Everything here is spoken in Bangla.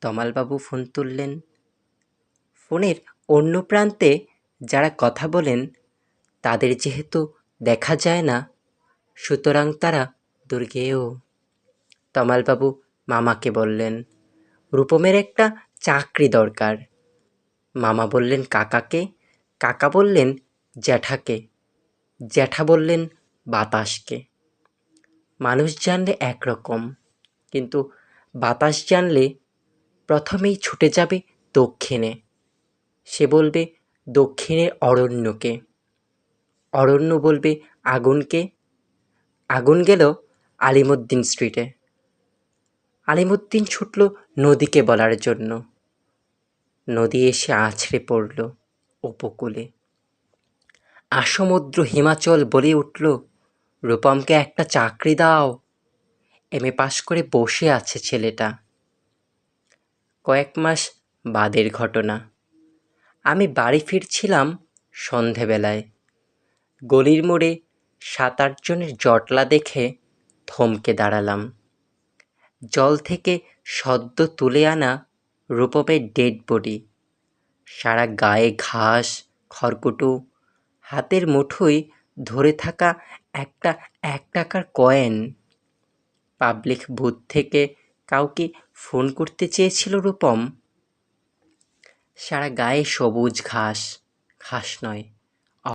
তমালবাবু ফোন তুললেন। ফোনের অন্য প্রান্তে যারা কথা বলেন, তাদের যেহেতু দেখা যায় না, সুতরাং তারা দুর্গেও তমালবাবু মামাকে বললেন, রূপমের একটা চাকরি দরকার। মামা বললেন, কাকাকে? কাকা বললেন, জ্যাঠাকে। জ্যাঠা বললেন, বাতাসকে। মানুষ জানলে একরকম, কিন্তু বাতাস জানলে প্রথমেই ছুটে যাবে দক্ষিণে। সে বলবে দক্ষিণের অরণ্যকে। অরণ্য বলবে, আগুনকে। আগুন গেল আলিমুদ্দিন স্ট্রিটে। আলিমুদ্দিন ছুটল নদীকে বলার জন্য। নদী এসে আছড়ে পড়ল উপকূলে। আসমুদ্র হিমাচল বলে উঠল, রূপমকে একটা চাকরি দাও। এম এ পাশ করে বসে আছে ছেলেটা। কয়েক মাস বাদের ঘটনা। আমি বাড়ি ফিরছিলাম সন্ধেবেলায়। গলির মোড়ে সাত আটজনের জটলা দেখে থমকে দাঁড়ালাম। জল থেকে সদ্য তুলে আনা রূপমের ডেড বডি। সারা গায়ে ঘাস, খড়কুটো, হাতের মুঠোয় ধরে থাকা একটা এক টাকার কয়েন। পাবলিক বুথ থেকে কাউকে ফোন করতে চেয়েছিল রূপম। সারা গায়ে সবুজ ঘাস ঘাস নয়।